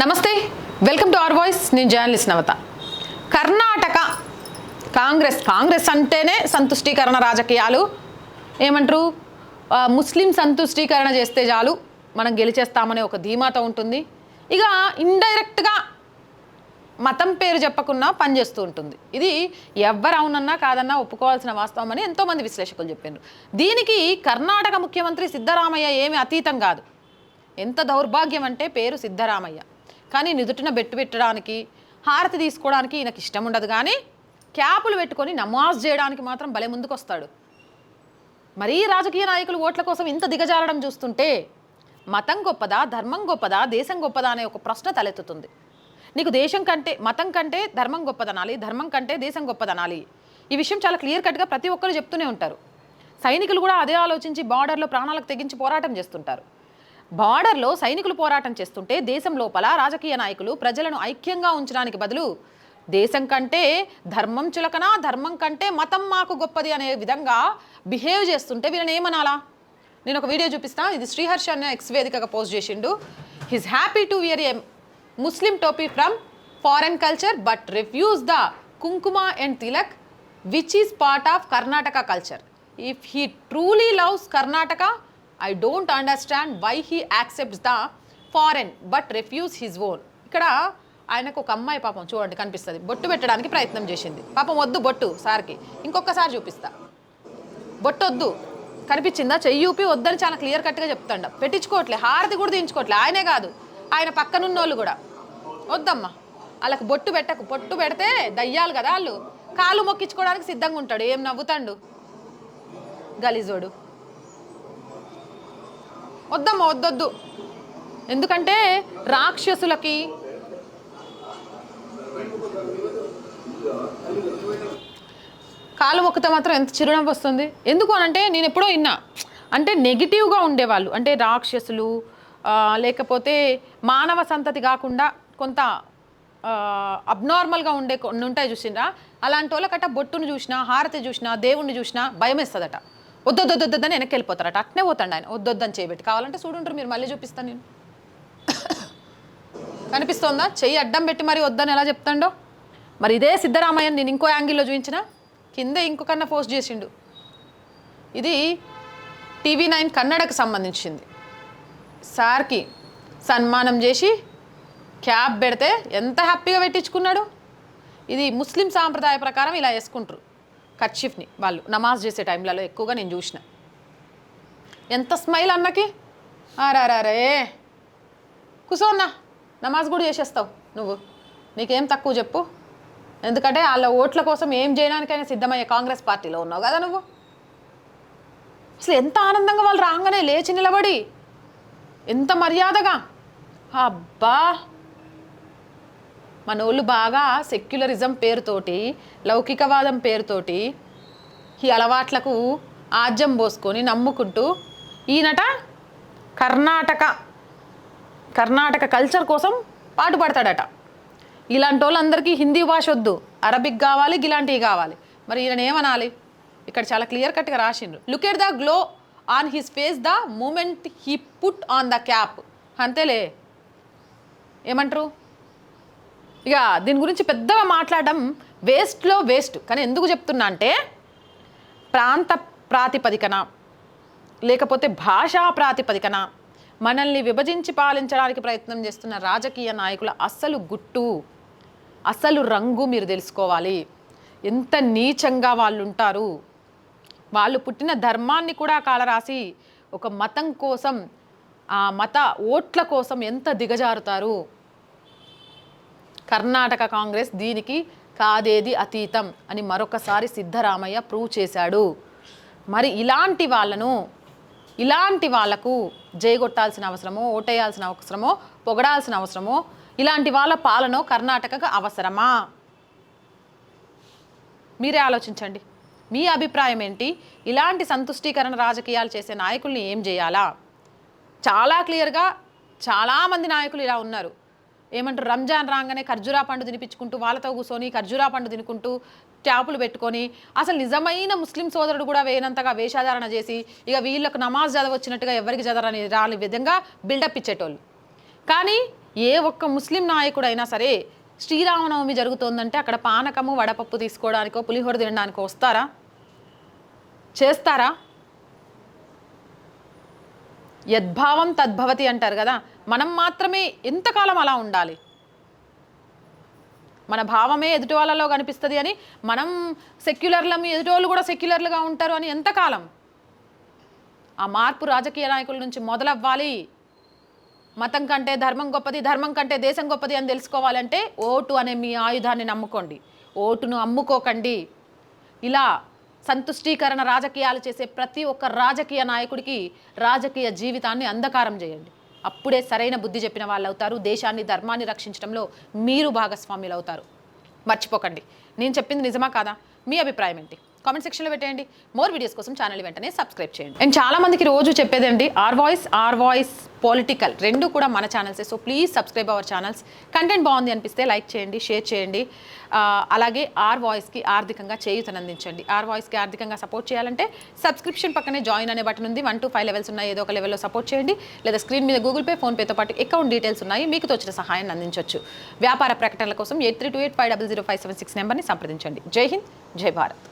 నమస్తే welcome to our voice నేను journalist నవత. కర్ణాటక కాంగ్రెస్ కాంగ్రెస్ అంటేనే సంతుష్టీకరణ రాజకీయాలు. ఏమంటారు? ముస్లిం సంతుష్టీకరణ చేస్తే చాలు మనం గెలిచేస్తామనే ఒక ధీమాతో ఉంటుంది. ఇక ఇండైరెక్ట్గా మతం పేరు చెప్పకున్నా పనిచేస్తూ ఉంటుంది. ఇది ఎవ్వరు అవునన్నా కాదన్నా ఒప్పుకోవాల్సిన వాస్తవం అని ఎంతోమంది విశ్లేషకులు చెప్పారు దీనికి కర్ణాటక ముఖ్యమంత్రి సిద్ధరామయ్య ఏమి అతీతం కాదు. ఎంత దౌర్భాగ్యం అంటే పేరు సిద్ధరామయ్య. కానీ నిదుటిన బెట్టు పెట్టడానికి హారతి తీసుకోవడానికి ఈయనకి ఇష్టం ఉండదు కానీ క్యాపులు పెట్టుకొని నమాజ్ చేయడానికి మాత్రం భలే ముందుకొస్తాడు. మరీ రాజకీయ నాయకులు ఓట్ల కోసం ఇంత దిగజారడం చూస్తుంటే మతం గొప్పదా ధర్మం గొప్పదా దేశం గొప్పదా అనే ఒక ప్రశ్న తలెత్తుతుంది. నీకు దేశం కంటే మతం కంటే ధర్మం గొప్పదనాలి ధర్మం కంటే దేశం గొప్పదనాలి. ఈ విషయం చాలా క్లియర్ కట్గా ప్రతి ఒక్కరు చెప్తూనే ఉంటారు. సైనికులు కూడా అదే ఆలోచించి బార్డర్లో ప్రాణాలకు తెగించి పోరాటం చేస్తుంటారు. బార్డర్లో సైనికులు పోరాటం చేస్తుంటే దేశం లోపల రాజకీయ నాయకులు ప్రజలను ఐక్యంగా ఉంచడానికి బదులు దేశం కంటే ధర్మం చులకన ధర్మం కంటే మతం మాకు గొప్పది అనే విధంగా బిహేవ్ చేస్తుంటే వీళ్ళని ఏమనాలా? నేను ఒక వీడియో చూపిస్తా. ఇది శ్రీహర్ష అనే ఎక్స్ వేదికగా పోస్ట్ చేసిండు. He's happy to wear a Muslim topi from foreign culture but refuse the kumkuma and tilak which is part of Karnataka culture if he truly loves Karnataka I don't understand why he accepts the foreign but refuse his own ఇక్కడ ఆయనకు ఒక అమ్మాయి పాపం చూడండి కనిపిస్తుంది. బొట్టు పెట్టడానికి ప్రయత్నం చేసింది. పాపం వద్దు బొట్టు సార్కి. ఇంకొకసారి చూపిస్తా. బొట్టు వద్దు కనిపించిందా? చెయ్యి ఊపి వద్దని చాలా క్లియర్ కట్గా చెప్తాండ. పెట్టించుకోవట్లే హారతి కూడా దించుకోవట్లే ఆయనే కాదు. ఆయన పక్కనున్న వాళ్ళు కూడా. వద్దమ్మా. వాళ్ళకి బొట్టు పెట్టకు. బొట్టు పెడితే దయ్యాలు కదా వాళ్ళు. కాలు మొక్కించుకోవడానికి సిద్ధంగా ఉంటాడు. ఏం నవ్వుతాడు? గలీజోడు. వద్దమ్మా వద్దొద్దు. ఎందుకంటే రాక్షసులకి కాలు మొక్కితే మాత్రం ఎంత చిరునవ్వు వస్తుంది? ఎందుకు అనంటే నేను ఎప్పుడో విన్నా అంటే నెగిటివ్గా ఉండేవాళ్ళు. అంటే రాక్షసులు లేకపోతే మానవ సంతతి కాకుండా కొంత అబ్నార్మల్గా ఉండే కొన్ని ఉంటాయి చూసిండ్రా అలాంటి వాళ్ళకట బొట్టును చూసినా హారతి చూసినా దేవుణ్ణి చూసినా భయం వేస్తుందట వద్దొద్దొద్దని వెనక్కి వెళ్ళిపోతారట అట్నే పోతాడు ఆయన. వద్దొద్దని చేయబెట్టి. కావాలంటే చూడుంటారు మీరు మళ్ళీ చూపిస్తాను నేను. కనిపిస్తోందా? చెయ్యి అడ్డం పెట్టి మరి వద్దని ఎలా చెప్తాడో? మరి ఇదే సిద్ధరామయ్య నేను ఇంకో యాంగిల్లో చూపించిన? కింద ఇంకొకన్నా పోస్ట్ చేసిండు. ఇది టీవీ నైన్ కన్నడకు సంబంధించింది. సార్కి సన్మానం చేసి క్యాబ్ పెడితే ఎంత హ్యాపీగా పెట్టించుకున్నాడు? ఇది ముస్లిం సాంప్రదాయ ప్రకారం ఇలా వేసుకుంటారు. కర్చీఫ్ని వాళ్ళు నమాజ్ చేసే టైంలలో ఎక్కువగా నేను చూసిన. ఎంత స్మైల్ అన్నకి? అరే కూసోన్నా నమాజ్ కూడా చేసేస్తావు నువ్వు. నీకేం తక్కువ చెప్పు. ఎందుకంటే వాళ్ళ ఓట్ల కోసం ఏం చేయడానికైనా సిద్ధమయ్యే కాంగ్రెస్ పార్టీలో ఉన్నావు కదా నువ్వు. అసలు ఎంత ఆనందంగా వాళ్ళు రాగానే లేచి నిలబడి ఎంత మర్యాదగా. అబ్బా! మన బాగా సెక్యులరిజం పేరుతోటి లౌకికవాదం పేరుతోటి ఈ అలవాట్లకు ఆజ్యం పోసుకొని నమ్ముకుంటూ ఈయనట కర్ణాటక కర్ణాటక కల్చర్ కోసం పాటుపడతాడట. ఇలాంటి వాళ్ళందరికీ హిందీ భాష వద్దు. అరబిక్ కావాలి ఇలాంటివి కావాలి. మరి ఈయన ఏమనాలి? ఇక్కడ చాలా క్లియర్ కట్గా రాసిండ్రు. Look at the glow on his face the moment he put on the cap అంతేలే. ఏమంటారు? ఇక దీని గురించి పెద్దగా మాట్లాడడం వేస్ట్లో వేస్ట్ కానీ ఎందుకు చెప్తున్నా అంటే ప్రాంత ప్రాతిపదికన లేకపోతే భాషా ప్రాతిపదికన మనల్ని విభజించి పాలించడానికి ప్రయత్నం చేస్తున్న రాజకీయ నాయకుల అస్సలు గుట్టు అసలు రంగు మీరు తెలుసుకోవాలి. ఎంత నీచంగా వాళ్ళు ఉంటారు వాళ్ళు పుట్టిన ధర్మాన్ని కూడా కాలరాసి ఒక మతం కోసం ఆ మత ఓట్ల కోసం ఎంత దిగజారుతారు. కర్ణాటక కాంగ్రెస్ దీనికి కాదేది అతీతం అని మరొకసారి సిద్ధరామయ్య ప్రూవ్ చేశాడు. మరి ఇలాంటి వాళ్ళను ఇలాంటి వాళ్ళకు జయగొట్టాల్సిన అవసరమో ఓటేయాల్సిన అవసరమో పొగడాల్సిన అవసరమో ఇలాంటి వాళ్ళ పాలన కర్ణాటకకు అవసరమా? మీరే ఆలోచించండి. మీ అభిప్రాయం ఏంటి? ఇలాంటి సంతుష్టీకరణ రాజకీయాలు చేసే నాయకుల్ని ఏం చేయాలా? చాలా క్లియర్గా చాలామంది నాయకులు ఇలా ఉన్నారు. ఏమంటారు రంజాన్ రాగానే ఖర్జూరా పండు తినిపించుకుంటూ వాళ్ళతో కూర్చొని ఖర్జూరా పండు తినుకుంటూ ట్యాపులు పెట్టుకొని అసలు నిజమైన ముస్లిం సోదరుడు కూడా వేయనంతగా వేషాధారణ చేసి ఇక వీళ్ళకు నమాజ్ చదవచ్చినట్టుగా ఎవరికి చదవని రాని విధంగా బిల్డప్ ఇచ్చేటోళ్ళు. కానీ ఏ ఒక్క ముస్లిం నాయకుడైనా సరే శ్రీరామనవమి జరుగుతోందంటే అక్కడ పానకము వడపప్పు తీసుకోవడానికో పులిహోర తినడానికో వస్తారా? చేస్తారా? యద్భావం తద్భవతి అంటారు కదా మనం మాత్రమే ఎంతకాలం అలా ఉండాలి? మన భావమే ఎదుటి వాళ్ళలో కనిపిస్తుంది అని మనం సెక్యులర్లం ఎదుటి వాళ్ళు కూడా సెక్యులర్లుగా ఉంటారు అని ఎంతకాలం? ఆ మార్పు రాజకీయ నాయకుల నుంచి మొదలవ్వాలి. మతం కంటే ధర్మం గొప్పది ధర్మం కంటే దేశం గొప్పది అని తెలుసుకోవాలంటే ఓటు అనే మీ ఆయుధాన్ని నమ్ముకోండి. ఓటును అమ్ముకోకండి. ఇలా సంతుష్టీకరణ రాజకీయాలు చేసే ప్రతి ఒక్క రాజకీయ నాయకుడికి రాజకీయ జీవితాన్ని అంధకారం చేయండి. అప్పుడే సరైన బుద్ధి చెప్పిన వాళ్ళు అవుతారు దేశాన్ని ధర్మాన్ని రక్షించడంలో మీరు భాగస్వాములు అవుతారు మర్చిపోకండి. నేను చెప్పింది నిజమా కాదా? మీ అభిప్రాయం ఏంటి? కామెంట్ సెక్షన్లో పెట్టేయండి. మోర్ వీడియోస్ కోసం ఛానల్ వెంటనే సబ్స్క్రైబ్ చేయండి. అండ్ చాలా మందికి రోజు చెప్పేదండి our voice our voice political రెండు కూడా మన ఛానల్సే so please subscribe our channels content బాగుంది అనిపిస్తే లైక్ చేయండి షేర్ చేయండి. అలాగే ఆర్ వాయిస్కి ఆర్థికంగా చేయూతనందించండి ఆర్ వాయిస్కి ఆర్థికంగా సపోర్ట్ చేయాలంటే సబ్స్క్రిప్షన్ పక్కనే జాయిన్ అనే బటన్ ఉంది. వన్ టు ఫైవ్ లెవెల్స్ ఉన్నాయి. ఏదో ఒక లెవెల్లో సపోర్ట్ చేయండి. లేదా స్క్రీన్ మీద గూగుల్ పే ఫోన్పేతో పాటు అకౌంట్ డీటెయిల్స్ ఉన్నాయి. మీకు తోచిన సహాయాన్ని అందించవచ్చు వ్యాపార ప్రకటనల కోసం eight three two eight five double zero five seven six నెంబర్ని సంప్రదించండి. జై హింద్ జై భారత్.